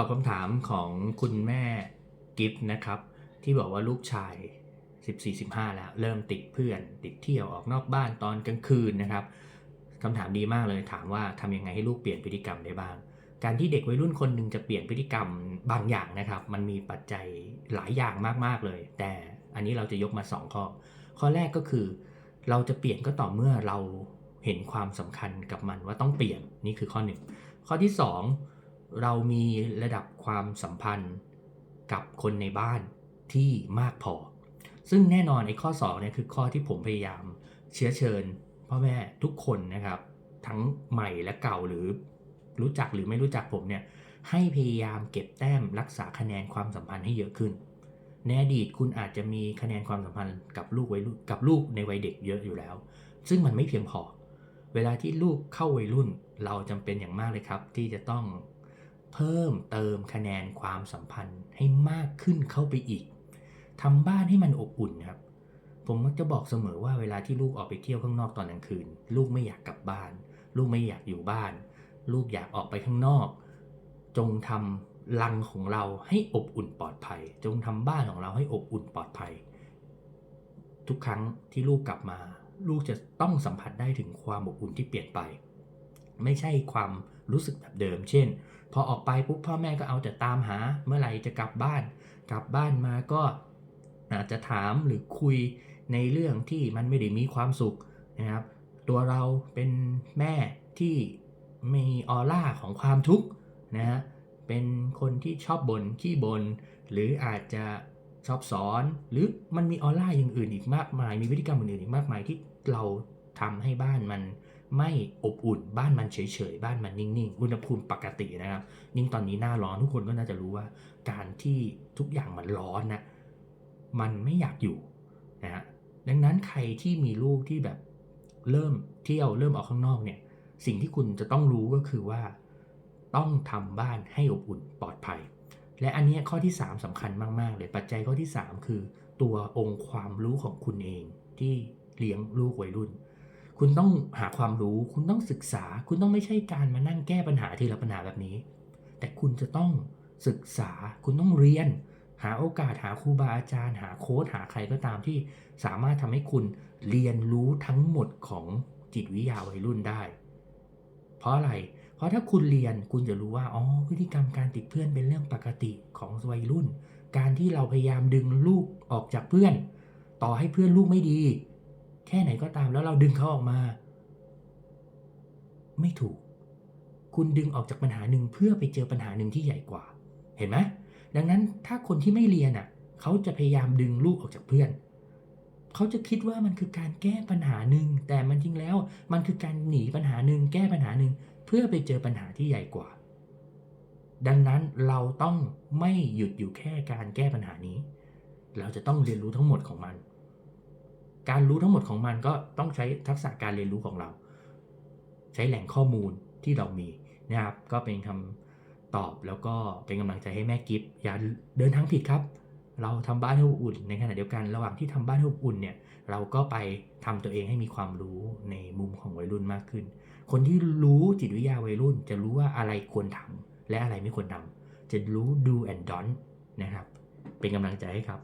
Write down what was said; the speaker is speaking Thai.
ตอบคำถามของคุณแม่กิฟต์นะครับ ที่บอกว่าลูกชาย 14-15 แล้ว เริ่มติดเพื่อนติดเที่ยวออกนอกบ้านตอนกลางคืนนะครับคำถามดีมากเลยถามว่าทำยังไงให้ลูกเปลี่ยนพฤติกรรมได้บ้าง การที่เด็กวัยรุ่นคนหนึ่งจะเปลี่ยนพฤติกรรมบางอย่างนะครับ มันมีปัจจัยหลายอย่างมากๆเลย แต่อันนี้เราจะยกมา 2 ข้อ ข้อแรกก็คือ เราจะเปลี่ยนก็ต่อเมื่อเราเห็นความสำคัญกับมันว่าต้องเปลี่ยนนี่คือข้อหนึ่งข้อที่ 2 เรามีระดับความสัมพันธ์กับคนในบ้านที่มากพอ ซึ่งแน่นอนไอ้ข้อ2เนี่ยคือข้อที่ผมพยายามเชื้อเชิญพ่อแม่ทุกคนนะครับ ทั้งใหม่และเก่าหรือรู้จักหรือไม่รู้จักผมเนี่ยให้พยายามเก็บแต้มรักษาคะแนนความสัมพันธ์ให้เยอะขึ้น ในอดีตคุณอาจจะมีคะแนนความสัมพันธ์กับลูกวัยรุ่นกับลูกในวัยเด็กเยอะอยู่แล้ว ซึ่งมันไม่เพียงพอ เวลาที่ลูกเข้าวัยรุ่นเราจำเป็นอย่างมากเลยครับ ที่จะต้อง เพิ่มเติมคะแนนความสัมพันธ์ให้มากขึ้นเข้าไปอีกทำบ้านให้มันอบอุ่นครับ ผมมักจะบอกเสมอว่าเวลาที่ลูกออกไปเที่ยวข้างนอกตอนกลางคืน ลูกไม่อยากกลับบ้าน ลูกไม่อยากอยู่บ้าน ลูกอยากออกไปข้างนอก จงทำรังของเราให้อบอุ่นปลอดภัย จงทำบ้านของเราให้อบอุ่นปลอดภัย ทุกครั้งที่ลูกกลับมา ลูกจะต้องสัมผัสได้ถึงความอบอุ่นที่เปลี่ยนไป ไม่ใช่ความรู้สึกแบบเดิม เช่น พอออกไปปุ๊บพ่อแม่ก็เอาแต่ตามหา เมื่อไหร่จะกลับบ้าน กลับบ้านมาก็อาจจะถามหรือคุยในเรื่องที่มันไม่ได้มีความสุขนะครับ ตัวเราเป็นแม่ที่มีออร่าของความทุกข์นะฮะเป็นคนที่ชอบบน่นขี้บน่นหรืออาจจะชอบสอน หรือมันมีออร่าอย่างอื่นอีกมากมาย มีพฤติกรรมอื่นอีกมากมายที่เราทำให้บ้านมัน ไม่อบอุ่นบ้านมันเฉยๆ บ้านมันนิ่งๆ อุณหภูมิปกตินะครับ ยิ่งตอนนี้หน้าร้อนทุกคนก็น่าจะรู้ว่า การที่ทุกอย่างมันร้อนนะมันไม่อยากอยู่นะฮะดังนั้นใครที่มีลูกที่แบบเริ่มเที่ยวเริ่มออกข้างนอกเนี่ยสิ่งที่คุณจะต้องรู้ก็คือว่า ต้องทำบ้านให้อบอุ่นปลอดภัย และอันนี้ข้อที่ 3สำคัญมากๆเลยปัจจัยข้อที่ 3 คือ ตัวองค์ความรู้ของคุณเองที่เลี้ยงลูกวัยรุ่น คุณต้องหาความรู้ คุณต้องศึกษา คุณต้องไม่ใช่การมานั่งแก้ปัญหาทีละปัญหาแบบนี้ แต่คุณจะต้องศึกษา คุณต้องเรียน หาโอกาสหาครูบาอาจารย์ หาโค้ชหาใครก็ตามที่สามารถทำให้คุณเรียนรู้ทั้งหมดของจิตวิทยาวัยรุ่นได้ เพราะอะไร เพราะถ้าคุณเรียนคุณจะรู้ว่า อ๋อ พฤติกรรมการติดเพื่อนเป็นเรื่องปกติของวัยรุ่น การที่เราพยายามดึงลูกออกจากเพื่อน ต่อให้เพื่อนลูกไม่ดี แค่ไหนก็ตามแล้วเราดึงเขาออกมา ไม่ถูก คุณดึงออกจากปัญหาหนึ่งเพื่อไปเจอปัญหาหนึ่งที่ใหญ่กว่า เห็นไหมดังนั้นถ้าคนที่ไม่เรียนอะ เขาจะพยายามดึงลูกออกจากเพื่อน เขาจะคิดว่ามันคือการแก้ปัญหาหนึ่งแต่มันจริงแล้ว มันคือการหนีปัญหาหนึ่งแก้ปัญหาหนึ่งเพื่อไปเจอปัญหาที่ใหญ่กว่า ดังนั้นเราต้องไม่หยุดอยู่แค่การแก้ปัญหานี้ เราจะต้องเรียนรู้ทั้งหมดของมัน การรู้ทั้งหมดของมันก็ต้องใช้ทักษะการเรียนรู้ของเรา ใช้แหล่งข้อมูลที่เรามีนะครับ ก็เป็นคำตอบแล้วก็เป็นกำลังใจให้แม่กิฟอย่าเดินทางผิดครับ เราทำบ้านให้อบอุ่น ในขณะเดียวกันระหว่างที่ทำบ้านให้อบอุ่นเนี่ยเราก็ไปทำตัวเองให้มีความรู้ในมุมของวัยรุ่นมากขึ้น คนที่รู้จิตวิทยาวัยรุ่น จะรู้ว่าอะไรควรทำและอะไรไม่ควรทำจะรู้ do and don't นะครับ เป็นกำลังใจให้ครับ